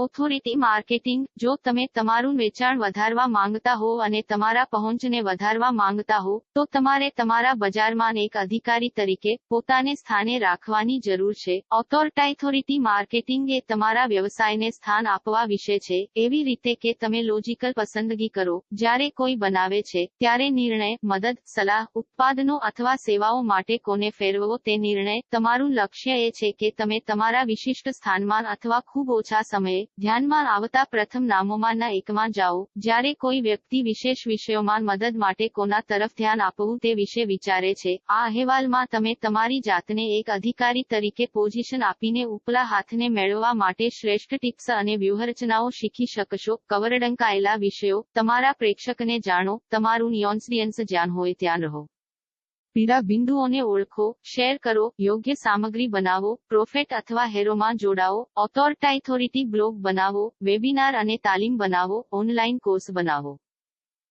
Authority marketing જો તમે તમારું વેચાણ વધારવા માંગતા હો અને તમારા પહોંચને વધારવા માંગતા હો, તો તમારે તમારા બજારમાં એક અધિકારી તરીકે પોતાને સ્થાને રાખવાની જરૂર છે. ઓથોરિટી માર્કેટિંગ એ તમારા વ્યવસાયને સ્થાન આપવા વિશે છે. એવી રીતે કે તમે લોજિકલ પસંદગી કરો, જ્યારે કોઈ બનાવે છે, ત્યારે નિર્ણય, મદદ, સલાહ, ઉત્પાદનો અથવા સેવાઓ માટે કોને ફેરવવો તે નિર્ણય. તમારું લક્ષ્ય એ છે કે તમે તમારા વિશિષ્ટ સ્થાનમાં અથવા ખૂબ ઓછા સમયે ધ્યાનમાં આવતા પ્રથમ નામોમાંના એકમાં જાઓ, જ્યારે કોઈ વ્યક્તિ વિશેષ વિષયોમાં મદદ માટે કોના તરફ ધ્યાન આપવું તે વિશે વિચારે છે, આ અહેવાલમાં તમે તમારી જાતને એક અધિકારી તરીકે પોઝિશન આપીને ઉપલા હાથને મેળવવા માટે શ્રેષ્ઠ ટિપ્સ અને વ્યૂહરચનાઓ શીખી શકશો. કવરડંકાયેલા વિષયો, તમારા પ્રેક્ષકને જાણો, તમારું નિયોન્સડિયન્સ જ્યાં હોય ત્યાં રહો. પીળા બિંદુઓને ઓળખો, શેર કરો, યોગ્ય સામગ્રી બનાવો, પ્રોફેટ અથવા હેરોમાં જોડાઓ, ઓથોરિટી બ્લોગ બનાવો, વેબિનાર અને તાલીમ બનાવો, ઓનલાઈન કોર્સ બનાવો.